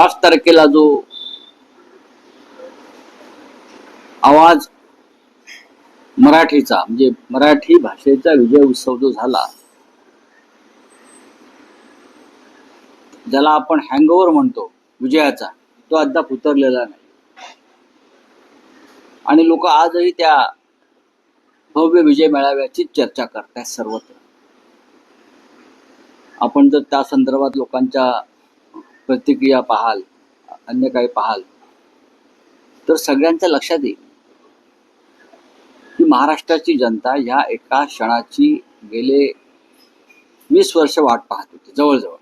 पाच तारखेला जो आवाज मराठीचा म्हणजे मराठी भाषेचा विजय उत्सव जो झाला ज्याला आपण हँगओव्हर म्हणतो विजयाचा तो अद्याप उतरलेला नाही. आणि लोक आजही त्या भव्य विजय मेळाव्याची चर्चा करतात सर्वत्र. आपण जर त्या संदर्भात लोकांच्या प्रतिक्रिया पाहाल अन्य काही पाहाल. तर सगळ्यांच्या लक्षात येईल की महाराष्ट्राची जनता ह्या एका क्षणाची गेले वीस वर्ष वाट पाहत होती जवळजवळ.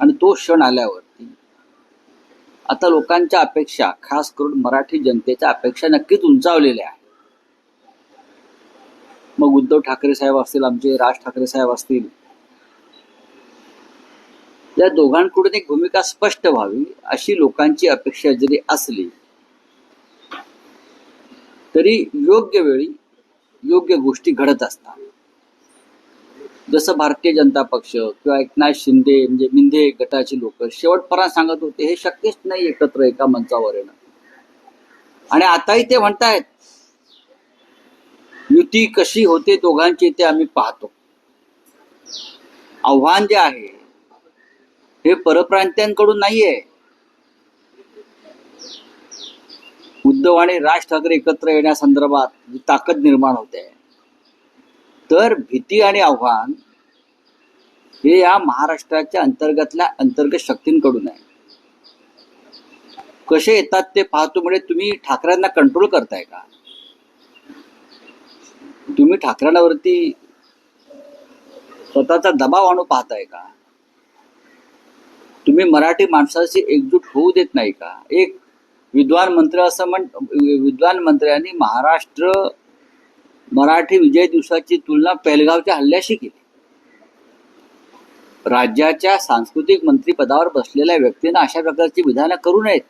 आणि तो क्षण आल्यावरती आता लोकांच्या अपेक्षा खास करून मराठी जनतेच्या अपेक्षा नक्कीच उंचावलेल्या आहेत. मग उद्धव ठाकरे साहेब असतील आमचे राज ठाकरे साहेब असतील या दोघांकडून एक भूमिका स्पष्ट व्हावी अशी लोकांची अपेक्षा जरी असली तरी योग्य वेळी योग्य गोष्टी घडत असतात. जसं भारतीय जनता पक्ष किंवा एकनाथ शिंदे म्हणजे मिंदे गटाची लोक शेवटपर्यंत सांगत होते हे शक्यच नाही एकत्र एका मंचावर येणं. आणि आताही ते म्हणतायत युती कशी होते दोघांची ते आम्ही पाहतो. आव्हान जे आहे हे परप्रांत्यांकडून नाहीये. उद्धव आणि राज ठाकरे एकत्र येण्यासंदर्भात जी ताकद निर्माण होते. तर भीती आणि आव्हान हे या महाराष्ट्राच्या अंतर्गतल्या अंतर्गत शक्तींकडून आहे. कसे येतात ते पाहतो म्हणजे तुम्ही ठाकरेंना कंट्रोल करताय का? तुम्ही ठाकरेंवरती स्वतःचा दबाव आणू पाहताय का? तुम्ही मराठी माणसाशी एकजूट होऊ देत नाही का? एक विद्वान मंत्री असं म्हण विद्वान मंत्र्यांनी महाराष्ट्र मराठी विजय दिवसाची तुलना पेलगावच्या हल्ल्याशी केली. राज्याच्या सांस्कृतिक मंत्रीपदावर बसलेल्या व्यक्तींना अशा प्रकारची विधानं करू नयेत.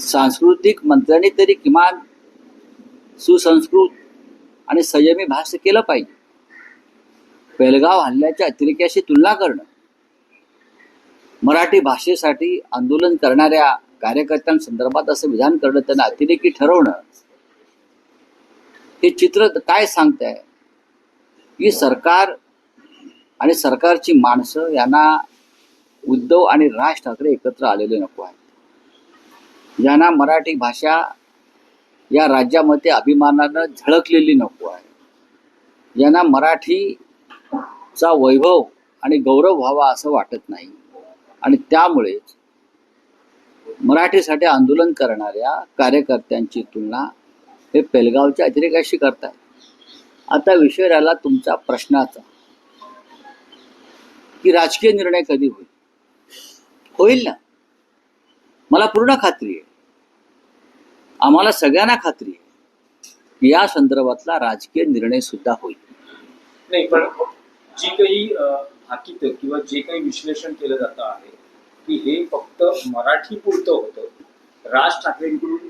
सांस्कृतिक मंत्र्यांनी तरी किमान सुसंस्कृत आणि संयमी भाष्य केलं पाहिजे. पेलगाव हल्ल्याच्या अतिरेक्याशी तुलना करणं. मराठी भाषेसाठी आंदोलन करणाऱ्या कार्यकर्त्यांसंदर्भात असं विधान करणं त्यांना अतिरेकी ठरवणं हे चित्र काय सांगतंय? की सरकार आणि सरकारची माणसं यांना उद्धव आणि राज ठाकरे एकत्र आलेले नको आहेत. ज्यांना मराठी भाषा या राज्यामध्ये अभिमानानं झळकलेली नको आहे. ज्यांना मराठीचा वैभव आणि गौरव व्हावा असं वाटत नाही. आणि त्यामुळेच मराठीसाठी आंदोलन करणाऱ्या कार्यकर्त्यांची तुलना हे पेलगावच्या अतिरेकाशी करताय आता विषय राहिला तुमच्या प्रश्नाचा. की राजकीय निर्णय कधी होईल? होईल ना. मला पूर्ण खात्री आहे. आम्हाला सगळ्यांना खात्री आहे. की या संदर्भातला राजकीय निर्णय सुद्धा होईल. नाही पण जी काही भाकीत किंवा जे काही विश्लेषण केलं जातं आहे की हे फक्त मराठी पुरतं होतं. राज ठाकरेंकडून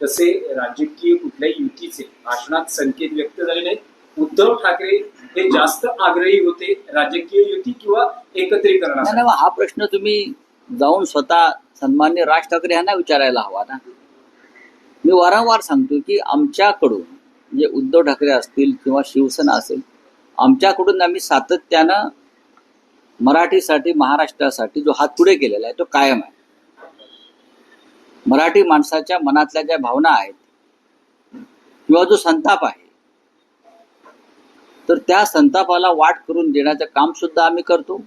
तसे राजकीय कुठल्याही युतीचे भाषणात संकेत व्यक्त झाले नाहीत. उद्धव ठाकरे हे जास्त आग्रही होते राजकीय युती किंवा एकत्रीकरण हा प्रश्न तुम्ही जाऊन स्वतः सन्मान्य राज ठाकरे यांना विचारायला हवा ना. मी वारंवार सांगतो की आमच्याकडून म्हणजे उद्धव ठाकरे असतील किंवा शिवसेना असेल आमच्याकडून आम्ही सातत्यानं मराठीसाठी महाराष्ट्रासाठी जो हात पुढे केलेला आहे तो कायम आहे. मराठी माणसाच्या मनातल्या ज्या भावना आहेत किंवा जो संताप आहे तर त्या संतापाला वाट करून देण्याचं काम सुद्धा आम्ही करतो.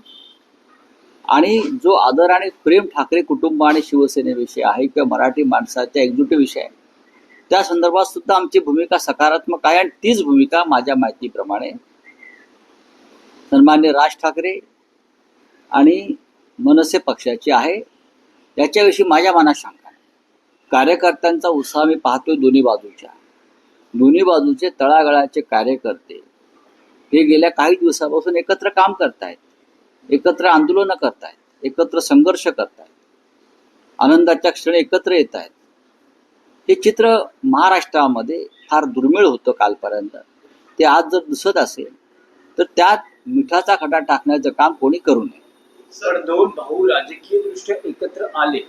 आणि जो आदर आणि प्रेम ठाकरे कुटुंब आणि शिवसेनेविषयी आहे किंवा मराठी माणसाच्या एकजुटीविषयी आहे त्या संदर्भात सुद्धा आमची भूमिका सकारात्मक आहे आणि तीच भूमिका माझ्या माहितीप्रमाणे सन्मान्य राज ठाकरे आणि मनसे पक्षाची आहे याच्याविषयी माझ्या मनात शंका आहे. कार्यकर्त्यांचा उत्साह मी पाहतोय दोन्ही बाजूच्या. दोन्ही बाजूचे तळागळाचे कार्यकर्ते हे गेल्या काही दिवसापासून एकत्र काम करतायत एकत्र आंदोलनं करतायत एकत्र संघर्ष करतायत आनंदाच्या क्षणी एकत्र येत आहेत हे चित्र महाराष्ट्रामध्ये फार दुर्मिळ होतं कालपर्यंत. ते आज जर दिसत असेल तर त्यात मिठाचा खडा टाकण्याचं काम कोणी करू नये. पण दोन भाऊ राजकीय दृष्ट्या एकत्र आले.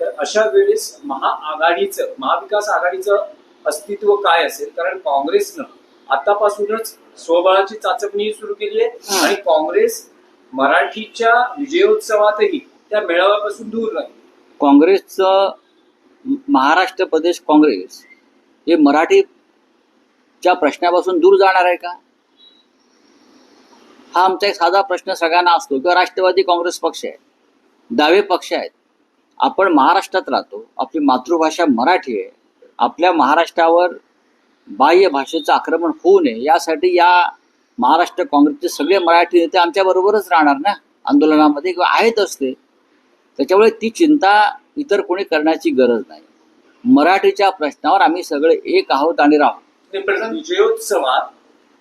तर अशा वेळेस महाआघाडीचं महाविकास आघाडीचं अस्तित्व काय असेल? कारण काँग्रेसनं आतापासूनच स्वबळाची चाचपणी सुरू केली आहे आणि काँग्रेस मराठीच्या विजयोत्सवातही त्या मेळाव्यापासून दूर नाही काँग्रेसचं महाराष्ट्र प्रदेश काँग्रेस हे मराठीच्या प्रश्नापासून दूर जाणार आहे का? हा आमचा एक साधा प्रश्न सगळ्यांना असतो किंवा राष्ट्रवादी काँग्रेस पक्ष आहे डावे पक्ष आहेत आपण महाराष्ट्रात राहतो आपली मातृभाषा मराठी आहे आपल्या महाराष्ट्रावर बाह्य भाषेचं आक्रमण होऊ नये यासाठी या महाराष्ट्र काँग्रेसचे सगळे मराठी नेते आमच्या बरोबरच राहणार ना आंदोलनामध्ये किंवा आहेत असते. त्याच्यामुळे ती चिंता इतर कोणी करण्याची गरज नाही. मराठीच्या प्रश्नावर आम्ही सगळे एक आहोत आणि राहू. ते विजयोत्सवात